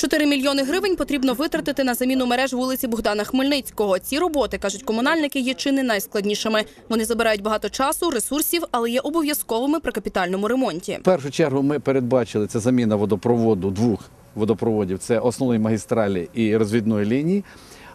4 мільйони гривень потрібно витратити на заміну мереж вулиці Богдана Хмельницького. Ці роботи, кажуть комунальники, є чи не найскладнішими. Вони забирають багато часу, ресурсів, але є обов'язковими при капітальному ремонті. В першу чергу ми передбачили це заміна водопроводу двох водопроводів. Це основної магістралі і розвідної лінії.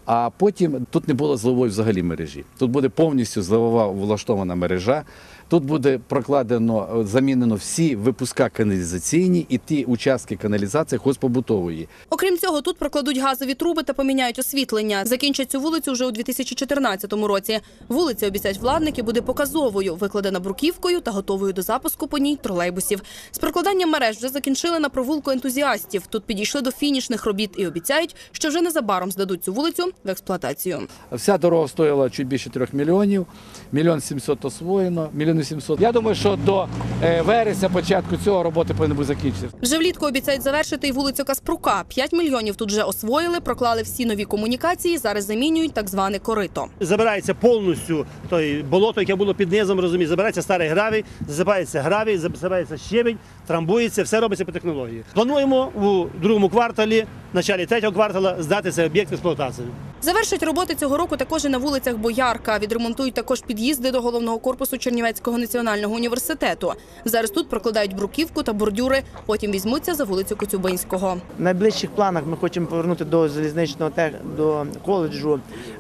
А потім тут не було зливової взагалі мережі. Тут буде повністю зливова влаштована мережа. Тут буде прокладено, е, замінено всі випуска каналізаційні і ті участки каналізації хозпобутової. Окрім цього, тут прокладуть газові труби та поміняють освітлення. Закінчать цю вулицю вже у 2014 році. Вулиця, обіцяють владники, буде показовою, викладена бруківкою та готовою до запуску по ній тролейбусів. З прокладанням мереж вже закінчили на провулку ентузіастів. Тут підійшли до фінішних робіт і обіцяють, що вже незабаром здадуть цю вулицю в експлуатацію. Вся дорога стоїла чуть більше трьох мільйонів. Мільйон сімсот освоєно, мільйон сімсот. Я думаю, що до е, вересня, початку цього роботи повинні бути закінчені. Вже влітку обіцяють завершити і вулицю Каспрука. 5 мільйонів тут вже освоїли, проклали всі нові комунікації. Зараз замінюють так зване корито. забирається повністю той болото, яке було під низом, розумієте, забирається старий гравій, засипається гравій, засипається щебень, трамбується, все робиться по технології. Плануємо у другому кварталі, в началі третього квартала, здати цей об'єкт в експлуатацію. Завершать роботи цього року також і на вулицях Боярка. Відремонтують також під'їзди до головного корпусу Чернівецького національного університету. Зараз тут прокладають бруківку та бордюри. Потім візьмуться за вулицю Коцюбинського. В найближчих планах ми хочемо повернути до залізничного до коледжу,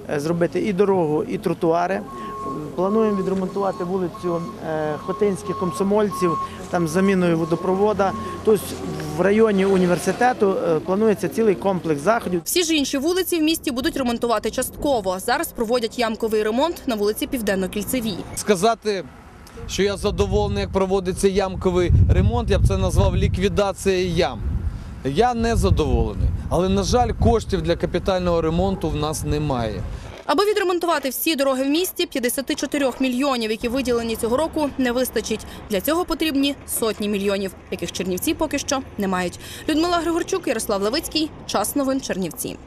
е, зробити і дорогу, і тротуари. Плануємо відремонтувати вулицю е, Хотинських комсомольців, там заміною водопровода. Тобто в районі університету е, планується цілий комплекс заходів. Всі ж інші вулиці в місті будуть ремонтувати частково. Зараз проводять ямковий ремонт на вулиці Південно-Кільцевій. Сказати, що я задоволений, як проводиться ямковий ремонт, я б це назвав ліквідацією ям. Я не задоволений, але на жаль, коштів для капітального ремонту в нас немає. Аби відремонтувати всі дороги в місті, 54 мільйонів, які виділені цього року, не вистачить. Для цього потрібні сотні мільйонів, яких Чернівці поки що не мають. Людмила Григорчук, Ярослав Левицький. Час новин Чернівці.